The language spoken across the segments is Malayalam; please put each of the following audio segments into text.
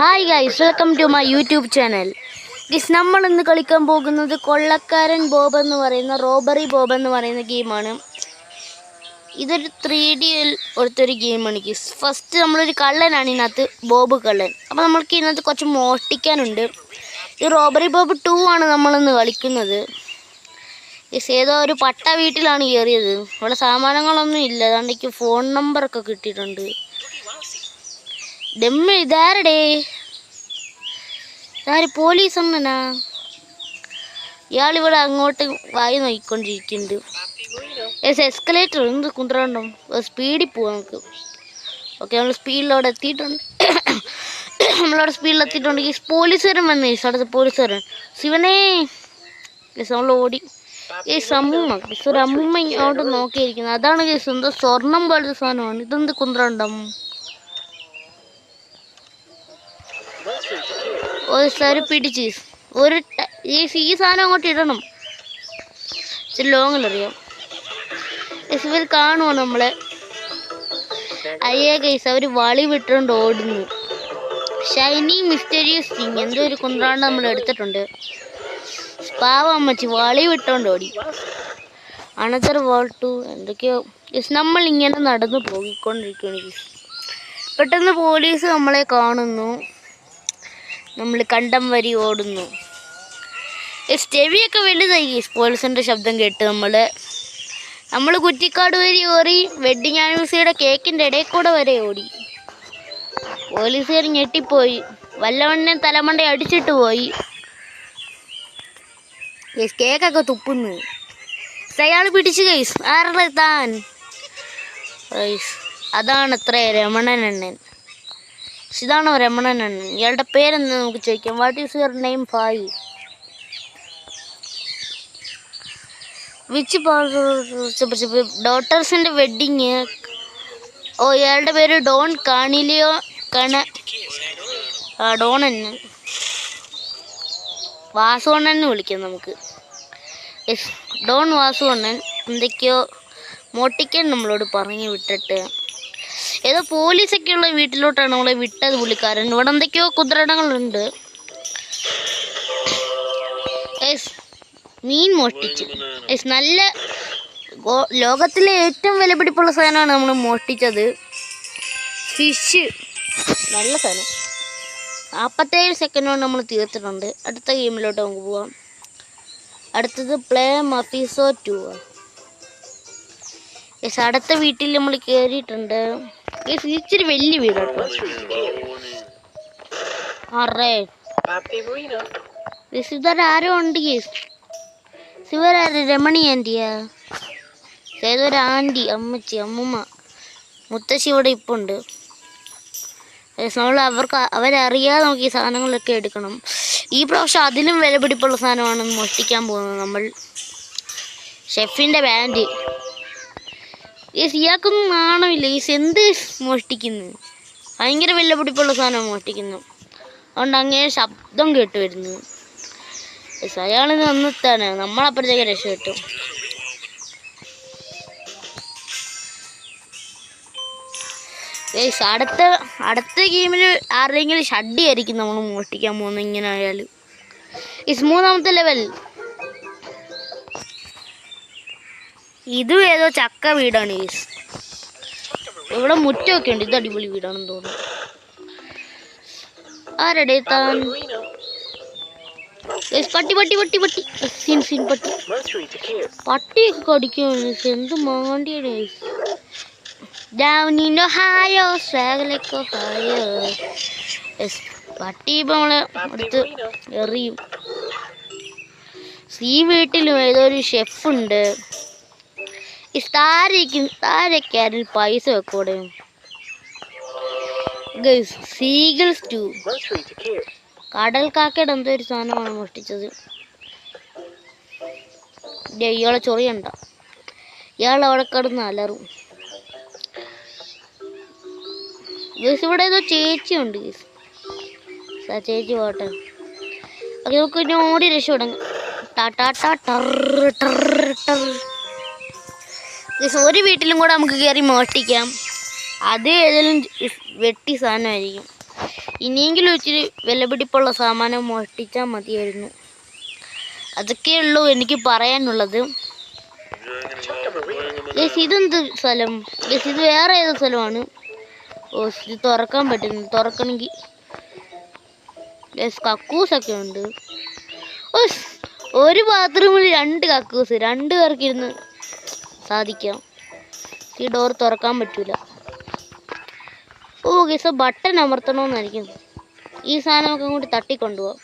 Hi guys welcome to my YouTube channel guys നമ്മൾ ഇന്ന് കളിക്കാൻ പോകുന്നത് കൊള്ളക്കാരൻ ബോബ് എന്ന് പറയുന്ന റോബറി ബോബ് എന്ന് പറയുന്ന ഗെയിമാണ്. ഇതൊരു ത്രീ ഡിയിൽ ഒരു ഗെയിമാണ് ഗിസ് ഫസ്റ്റ് നമ്മളൊരു കള്ളനാണ് ഇതിനകത്ത് ബോബ് കള്ളൻ. അപ്പോൾ നമ്മൾക്ക് ഇതിനകത്ത് കുറച്ച് മോഷ്ടിക്കാനുണ്ട്. ഈ റോബറി ബോബ് ടു ആണ് നമ്മളിന്ന് കളിക്കുന്നത്. ഗിസ് ഏതോ ഒരു പട്ട വീട്ടിലാണ് കയറിയത്. ഇവിടെ സാമാനങ്ങളൊന്നും ഇല്ല. അതുകൊണ്ട് ഫോൺ നമ്പറൊക്കെ കിട്ടിയിട്ടുണ്ട്. ഡെമ്മ ഇതാരടേ ഇതാര് പോലീസ് അണ്ണനാ? ഇയാളിവിടെ അങ്ങോട്ട് വായി നോക്കിക്കൊണ്ടിരിക്കുന്നുണ്ട്. എസ് എസ്കലേറ്റർ എന്ത് കുന്ത്രണ്ടോ. സ്പീഡിൽ പോവാം നമുക്ക്. ഓക്കെ നമ്മൾ സ്പീഡിലവിടെ എത്തിയിട്ടുണ്ട്. നമ്മളവിടെ സ്പീഡിൽ എത്തിയിട്ടുണ്ടെങ്കിൽ പോലീസുകാരൻ വന്നേ. അടുത്ത് പോലീസുകാരൻ. ശിവനേ. യെസ് നമ്മൾ ഓടി. ഏസ് അമ്മൂമ്മ യെസ് ഒരു അമ്മൂമ്മ ഇങ്ങോട്ട് നോക്കിയിരിക്കുന്നത് അതാണ് കേസ് എന്തോ സ്വർണം പോലത്തെ സാധനമാണ്. ഇതെന്ത് കുന്ത്രണ്ടം? ഒരു സ്ഥലം പിടിച്ച്. ഒരു ഈ ഈ സാധനം അങ്ങോട്ട് ഇടണം. ലോങ്ങിലറിയാം ഇവർ കാണുമോ നമ്മളെ? അയ്യേ കൈസ് അവർ വളി വിട്ടുകൊണ്ട് ഓടുന്നു. ഷൈനി മിസ്റ്റീരിയസ് തിങ് എന്തോ ഒരു കുന്ത്രാണ്ട് നമ്മൾ എടുത്തിട്ടുണ്ട്. പാവ അമ്മച്ചി വളി വിട്ടുകൊണ്ട് ഓടി. അനദർ വാൾ ടു എന്തൊക്കെയോ. യെസ് നമ്മൾ ഇങ്ങനെ നടന്നു പോയിക്കൊണ്ടിരിക്കുകയാണ് പെട്ടെന്ന് പോലീസ് നമ്മളെ കാണുന്നു. നമ്മൾ കണ്ടം വരി ഓടുന്നു. ചെവിയൊക്കെ വലുതായി. സ്പോൾസിന്റെ ശബ്ദം കേട്ട് നമ്മൾ നമ്മൾ കുറ്റിക്കാട് വരി ഓറി വെഡിങ് ആനിവേഴ്സറിയുടെ കേക്കിന്റെ ഇടയിൽ കൂടെ വരെ ഓടി. പോലീസുകാർ ഞെട്ടിപ്പോയി. വല്ലവണ്ണൻ തലമണ്ട അടിച്ചിട്ട് പോയി. ഗൈസ് കേക്കൊക്കെ തുപ്പുന്നു. അയാൾ പിടിച്ചു കൈസ് ആരുടെ താൻ? ഗൈസ്, അതാണ് അത്ര രമണൻ അണ്ണൻ ഇതാണോ രമണൻ അണ്ണൻ ഇയാളുടെ പേരെന്ന് നമുക്ക് ചോദിക്കാം. വാട്ട് ഈസ് യുവർ നെയിം ഫായി വിച്ച് ഡോട്ടേഴ്സിന്റെ വെഡിങ് ഓ ഇയാളുടെ പേര് ഡോൺ കാണിലിയോ കണ ഡോൺ തന്നെ വാസുവണ്ണൻ എന്ന് വിളിക്കാം നമുക്ക്. ഡോൺ വാസുവണ്ണൻ എന്തൊക്കെയോ മോട്ടിക്കാൻ നമ്മളോട് പറഞ്ഞു വിട്ടിട്ട് ഏതോ പോലീസൊക്കെയുള്ള വീട്ടിലോട്ടാണ് നമ്മളെ വിട്ടത് പുള്ളിക്കാരൻ. ഇവിടെ എന്തൊക്കെയോ കുതിരണങ്ങളുണ്ട്. മീൻ മോഷ്ടിച്ചു. നല്ല ലോകത്തിലെ ഏറ്റവും വിലപിടിപ്പുള്ള സാധനമാണ് നമ്മൾ മോഷ്ടിച്ചത്. ഫിഷ്. നല്ല സാധനം. നാൽപ്പത്തേഴ് സെക്കൻഡ് കൊണ്ട് നമ്മൾ തീർത്തിട്ടുണ്ട്. അടുത്ത ഗെയിമിലോട്ട് നമുക്ക് പോവാം. അടുത്തത് പ്ലേ മഫീസോ ടു യെസ് അടുത്ത വീട്ടിൽ നമ്മൾ കയറിയിട്ടുണ്ട് യെസ് ഇച്ചിരി വലിയ വീടാട്ടോ. അറേ യെസ് ഇതൊരു ആരോ ഉണ്ട് യെസ് ശിവരാര് രമണി ആന്റിയാ ഏതൊരു ആന്റി അമ്മച്ചി അമ്മൂമ്മ. മുത്തശ്ശി ഇവിടെ ഇപ്പോൾ ഉണ്ട്. നമ്മൾ അവർക്ക് അവരറിയാതെ നമുക്ക് ഈ സാധനങ്ങളൊക്കെ എടുക്കണം. ഈ പ്രാവശ്യം അതിലും വിലപിടിപ്പുള്ള സാധനമാണ് മോഷ്ടിക്കാൻ പോകുന്നത് നമ്മൾ. ഷെഫിന്റെ ബാൻഡ് ഇയാൾക്കൊന്നും നാണമില്ല. ഈ എന്ത് മോഷ്ടിക്കുന്നു. ഭയങ്കര വിലപിടിപ്പുള്ള സാധനം മോഷ്ടിക്കുന്നു അതുകൊണ്ട് അങ്ങനെ ശബ്ദം കേട്ട് വരുന്നു. അയാളിത് വന്നെത്താണ് നമ്മളപ്പുറത്തേക്ക് രക്ഷപ്പെട്ടു. ഗൈസ് അടുത്ത അടുത്ത ഗെയിമിൽ ആരുടെയെങ്കിലും ഷഡ്ഡി ആയിരിക്കും നമ്മൾ മോഷ്ടിക്കാൻ പോകുന്നത് ഇങ്ങനെ ആയാൽ ഇസ് മൂന്നാമത്തെ ലെവൽ ഇതും ഏതോ ചക്ക വീടാണ് ഗൈസ് ഇവിടെ മുറ്റമൊക്കെ ഉണ്ട്. ഇത് അടിപൊളി വീടാണെന്ന് തോന്നുന്നു. ആരടെ താൻ? പട്ടി പട്ടി പട്ടി പട്ടി. സീൻ സീൻ പട്ടി. പട്ടിയൊക്കെ കടിക്കും എന്ത് മാണ്ടിയാണ് ഹായോ Ohio. പട്ടി അടുത്ത് എറിയും. ഈ വീട്ടിലും ഏതോ ഒരു ഷെഫ് ഉണ്ട് ഈ താരയ്ക്കും താരക്കാരിൽ പൈസ വെക്കൂടെ സീഗിൾസ് ടു കടൽ കാക്കയുടെ എന്തോ ഒരു സാധനമാണ് മോഷ്ടിച്ചത്. ഇയാളെ ചൊറിയണ്ട. ഇയാൾ അവിടെ കിടന്ന് അലറും. ഗേസ് ഇവിടെ ഏതോ ചേച്ചിയുണ്ട് ഗേസ്. ആ ചേച്ചി പോട്ടെ. അത് നമുക്ക് ഇനി ഓടി രക്ഷപ്പെടാം. ടാ ടാ ടാ ടർ ടർ ടർ. ഒരു വീട്ടിലും കൂടെ നമുക്ക് കയറി മോഷ്ടിക്കാം. അത് ഏതെങ്കിലും വെട്ടി സാധനമായിരിക്കും. ഇനിയെങ്കിലും ഇച്ചിരി വിലപിടിപ്പുള്ള സാമാനം മോഷ്ടിച്ചാൽ മതിയായിരുന്നു. അതൊക്കെയുള്ളൂ എനിക്ക് പറയാനുള്ളത്. ഇതെന്ത് സ്ഥലം? യെസ് ഇത് വേറെ ഏത് സ്ഥലമാണ്. ഓ ഇത് തുറക്കാൻ പറ്റുന്നു തുറക്കണമെങ്കിൽ യെസ് കക്കൂസൊക്കെ ഉണ്ട്. ഓ ഒരു ബാത്റൂമിൽ രണ്ട് കക്കൂസ്. രണ്ട് പേർക്ക് ഇരുന്ന് സാധിക്കാം. ഈ ഡോർ തുറക്കാൻ പറ്റൂല. ഓ ഗീസ ബട്ടൺ അമർത്തണമെന്നായിരിക്കും ഈ സാധനമൊക്കെ അങ്ങോട്ട് തട്ടിക്കൊണ്ടുപോവാം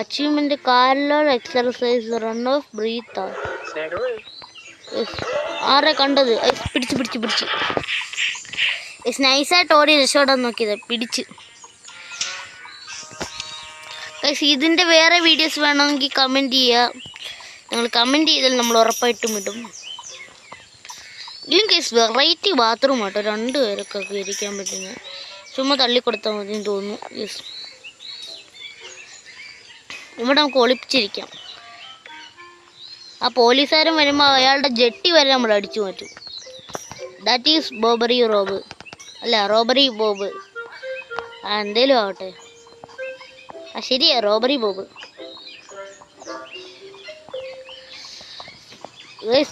അച്ചീവ്മെന്റ് കാലോ എക്സർസൈസ് റൺ ഓഫ് ബ്രീത്ത് ആരെ കണ്ടത്? പിടിച്ച് പിടിച്ച് പിടിച്ച്. നൈസായിട്ട് ഓടി രക്ഷപ്പെടാൻ നോക്കിയത്. പിടിച്ച്. ഇതിന്റെ വേറെ വീഡിയോസ് വേണമെങ്കിൽ കമന്റ് ചെയ്യുക നിങ്ങൾ കമന്റ് ചെയ്താൽ നമ്മൾ ഉറപ്പായിട്ടും ഇടും. ഇതിലും കേസ് വെറൈറ്റി ബാത്റൂം ആട്ടോ. രണ്ട് പേരൊക്കെ ഇരിക്കാൻ പറ്റുന്ന ചുമ്മാ തള്ളിക്കൊടുത്താൽ മതി എന്ന് തോന്നുന്നു യെസ് ഇവിടെ നമുക്ക് ഒളിപ്പിച്ചിരിക്കാം. ആ പോലീസുകാരൻ വരുമ്പോൾ അയാളുടെ ജെട്ടി വരെ നമ്മൾ അടിച്ചു മാറ്റും. ദാറ്റ് ഈസ് ബോബറി റോബ് അല്ല റോബറി ബോബ് ആ എന്തേലും ആവട്ടെ. ആ ശരിയാ റോബറി ബോബ്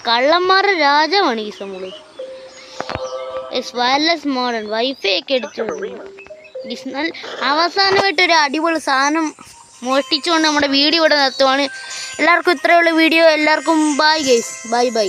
കള്ളന്മാരുടെ രാജാവാണ് ഈ സമൂഹം. വയർലെസ് മോഡൺ വൈഫൈ ഒക്കെ എടുത്തു അവസാനമായിട്ട് ഒരു അടിപൊളി സാധനം മോഷ്ടിച്ചുകൊണ്ട് നമ്മുടെ വീഡിയോ ഇവിടെ നിർത്തുവാണ്. എല്ലാവർക്കും ഇത്രയുള്ള വീഡിയോ. എല്ലാവർക്കും ബൈ ഗൈസ് ബൈ ബൈ